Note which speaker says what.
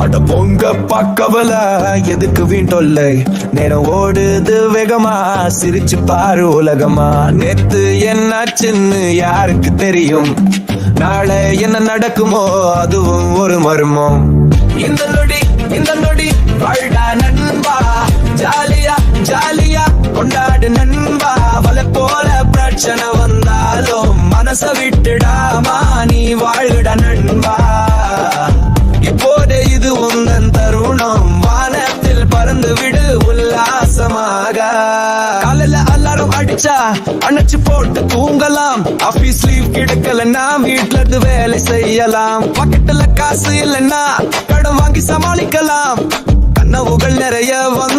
Speaker 1: அட பொங்க பக்கவல எதுக்கு வீண்டொல்லை நேரம் ஓடுது வேகமா சிரிச்சு பாரு உலகமா. நேத்து என்னாச்சுன்னு யாருக்கு தெரியும்? நாளை என்ன நடக்குமோ அதுவும் ஒரு மர்மம். இந்த நொடி இந்த நொடி வாழ்டா நண்பா. ஜாலியா ஜாலியா கொண்டாடு நண்பா. வலை போல பிரச்சனை மனச விட்டுடாமா நீ வாழ்கிட நண்பா. இப்போதே இது உந்தன் தருணம். வானத்தில் பறந்து விடு உல்லாசமாக. காலையில அலாரம் அடிச்சா அணைச்சு போட்டு தூங்கலாம். ஆபீஸ் லீவ் கிடைக்கலன்னா வீட்டுல இருந்து வேலை செய்யலாம். பக்கத்துல காசு இல்லைன்னா கடன் வாங்கி சமாளிக்கலாம். கனவுகள் நிறைய வந்து